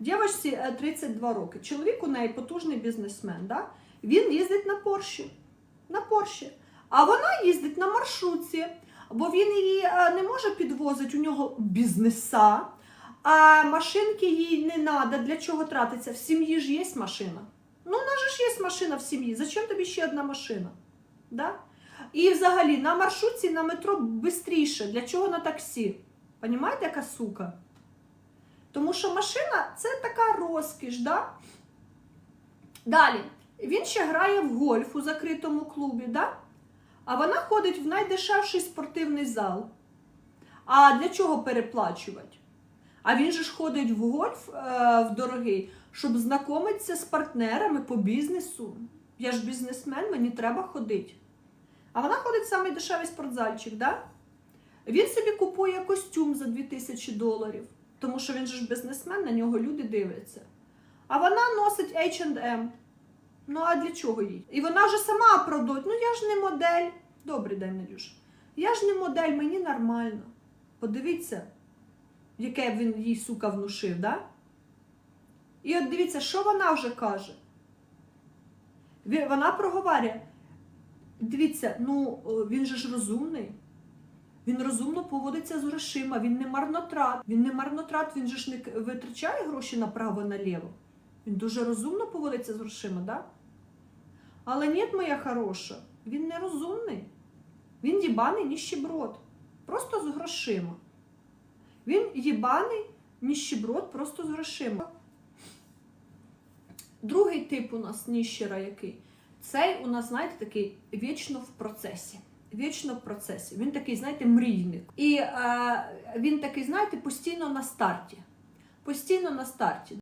Дівчинці е, 32 роки. Чоловік у неї потужний бізнесмен. Да? Він їздить на Порші. На Порші. А вона їздить на маршрутці, бо він її е, не може підвозити, у нього бізнеса, а машинки їй не треба. Для чого тратиться? В сім'ї ж є машина. Ну, у нас ж є машина в сім'ї. Зачем тобі ще одна машина? Да? І взагалі на маршрутці на метро швидше. Для чого на таксі? Понімаєте, яка сука? Тому що машина це така розкіш, да? Далі. Він ще грає в гольф у закритому клубі, да? а вона ходить в найдешевший спортивний зал. А для чого переплачувати? А він же ж ходить в гольф е, в дорогий, щоб знайомитися з партнерами по бізнесу. Я ж бізнесмен, мені треба ходити. А вона ходить в самий дешевий спортзальчик, да? Він собі купує костюм за 2000 доларів, тому що він же ж бізнесмен, на нього люди дивляться. А вона носить H&M. Ну а для чого їй? І вона вже сама продає. Ну я ж не модель. Добрий день, Надюша. Я ж не модель, мені нормально. Подивіться, яке він їй, сука, внушив, да? І от дивіться, що вона вже каже. Вона проговорює. Дивіться, ну він же ж розумний. Він розумно поводиться з грошима, він не марнотрат. Він не марнотрат, він же ж не витрачає гроші направо-наліво. Він дуже розумно поводиться з грошима, да? Але ні, моя хороша, він не розумний. Він їбаний ніщеброд. Просто з грошима. Він їбаний ніщеброд просто з грошима. Другий тип у нас ніщера який? Цей у нас, знаєте, такий вічно в процесі. Вічно в процесі. Він такий, знаєте, мрійник. І е, він такий, знаєте, постійно на старті. Постійно на старті.